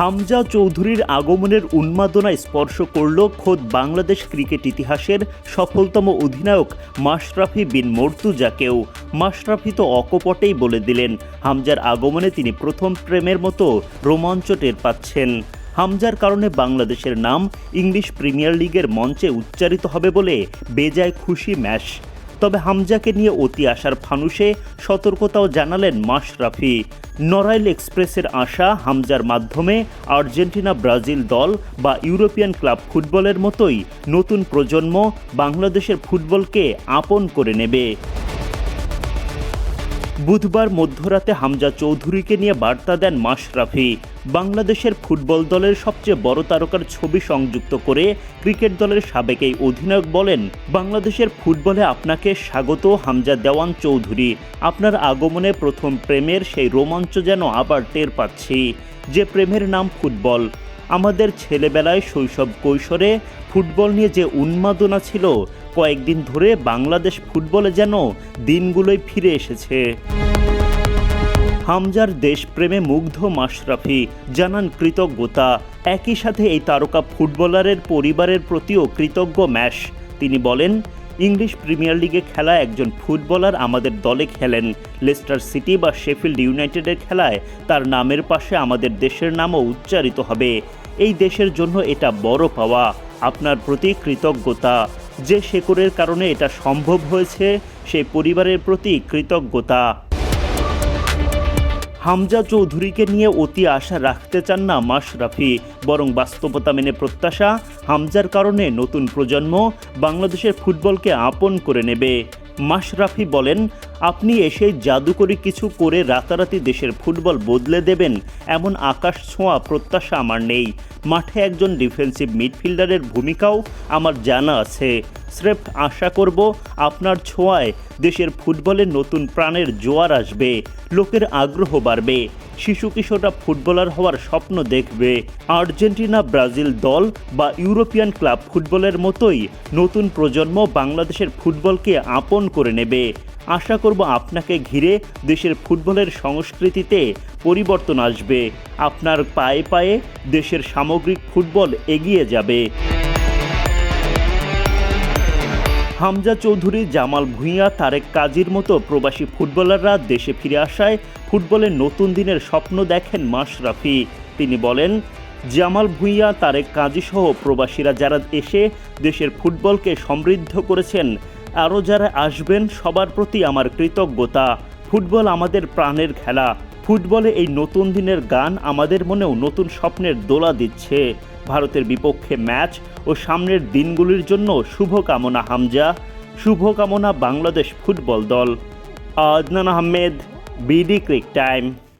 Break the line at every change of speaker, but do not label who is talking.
হামজা চৌধুরীর আগমনের উন্মাদনায় স্পর্শ করল খোদ বাংলাদেশ ক্রিকেট ইতিহাসের সফলতম অধিনায়ক মাশরাফি বিন মর্তুজাকেও। মাশরাফি তো অকপটেই বলে দিলেন, হামজার আগমনে তিনি প্রথম প্রেমের মতো রোমাঞ্চ টের পাচ্ছেন। হামজার কারণে বাংলাদেশের নাম ইংলিশ প্রিমিয়ার লিগের মঞ্চে উচ্চারিত হবে বলে বেজায় খুশি ম্যাশ। তবে হামজাকে নিয়ে অতি আশার ফানুষে সতর্কতাও জানালেন মাশরাফি নরাইল এক্সপ্রেসের আশা হামজার মাধ্যমে আর্জেন্টিনা, ব্রাজিল দল বা ইউরোপিয়ান ক্লাব ফুটবলের মতোই নতুন প্রজন্ম বাংলাদেশের ফুটবলকে আপন করে নেবে। বুধবার মধ্যরাতে হামজা চৌধুরীকে নিয়ে বার্তা দেন মাশরাফি। বাংলাদেশের ফুটবল দলের সবচেয়ে বড় তারকার ছবি সংযুক্ত করে ক্রিকেট দলের সাবেক এই অধিনায়ক বলেন, বাংলাদেশের ফুটবলে আপনাকে স্বাগত, হামজা দেওয়ান চৌধুরী। আপনার আগমনে প্রথম প্রেমের সেই রোমাঞ্চ যেন আবার টের পাচ্ছি। যে প্রেমের নাম ফুটবল। আমাদের ছেলেবেলায় শৈশব কৈশোরে ফুটবল নিয়ে যে উন্মাদনা ছিল, কয়েকদিন ধরে বাংলাদেশ ফুটবলে যেন দিনগুলোই ফিরে এসেছে। হামজার দেশপ্রেমে মুগ্ধ মাশরাফি, জানান কৃতজ্ঞতা। একই সাথে এই তারকা ফুটবলারের পরিবারের প্রতিও কৃতজ্ঞ ম্যাশ। তিনি বলেন, ইংলিশ প্রিমিয়ার লিগে খেলা একজন ফুটবলার আমাদের দলে খেলেন। লেস্টার সিটি বা শেফিল্ড ইউনাইটেডের খেলায় তার নামের পাশে আমাদের দেশের নামও উচ্চারিত হবে। এই দেশের জন্য এটা বড় পাওয়া। আপনার প্রতি কৃতজ্ঞতা। যে শেকড়ের কারণে এটা সম্ভব হয়েছে সেই পরিবারের প্রতি কৃতজ্ঞতা। হামজা চৌধুরীকে নিয়ে অতি আশা রাখতে চান না মাশরাফি বরং বাস্তবতা মেনে প্রত্যাশা হামজার কারণে নতুন প্রজন্ম বাংলাদেশের ফুটবলকে আপন করে নেবে। মাশরাফি বলেন, আপনি এসে জাদুকরি কিছু করে রাতারাতি দেশের ফুটবল বদলে দেবেন, এমন আকাশ ছোঁয়া প্রত্যাশা আমার নেই। মাঠে একজন ডিফেন্সিভ মিডফিল্ডারের ভূমিকাও আমার জানা আছে। স্রেফ আশা করব, আপনার ছোঁয়ায় দেশের ফুটবলে নতুন প্রাণের জোয়ার আসবে, লোকের আগ্রহ বাড়বে। শিশু কিশোররা ফুটবলার হওয়ার স্বপ্ন দেখবে। আর্জেন্টিনা, ব্রাজিল দল বা ইউরোপিয়ান ক্লাব ফুটবলের মতোই নতুন প্রজন্ম বাংলাদেশের ফুটবলকে আপন করে নেবে। আশা করব আপনাকে ঘিরে দেশের ফুটবলের সংস্কৃতিতে পরিবর্তন আসবে। আপনার পায়ে পায়ে দেশের সামগ্রিক ফুটবল এগিয়ে যাবে। হামজা চৌধুরী, জামাল ভূঁইয়া, তারেক কাজীর মতো প্রবাসী ফুটবলাররা দেশে ফিরে আসায় ফুটবলের নতুন দিনের স্বপ্ন দেখেন মাশরাফি। তিনি বলেন, জামাল ভূঁইয়া, তারেক কাজী সহ প্রবাসীরা যারা এসে দেশের ফুটবলকে সমৃদ্ধ করেছেন, আরও যারা আসবেন সবার প্রতি আমার কৃতজ্ঞতা। ফুটবল আমাদের প্রাণের খেলা। ফুটবলে এই নতুন দিনের গান আমাদের মনেও নতুন স্বপ্নের দোলা দিচ্ছে। ভারতের বিপক্ষে ম্যাচ ও সামনের দিনগুলির জন্য শুভকামনা হামজা, শুভকামনা বাংলাদেশ ফুটবল দল। Adnan Ahmed, BD Cric Time.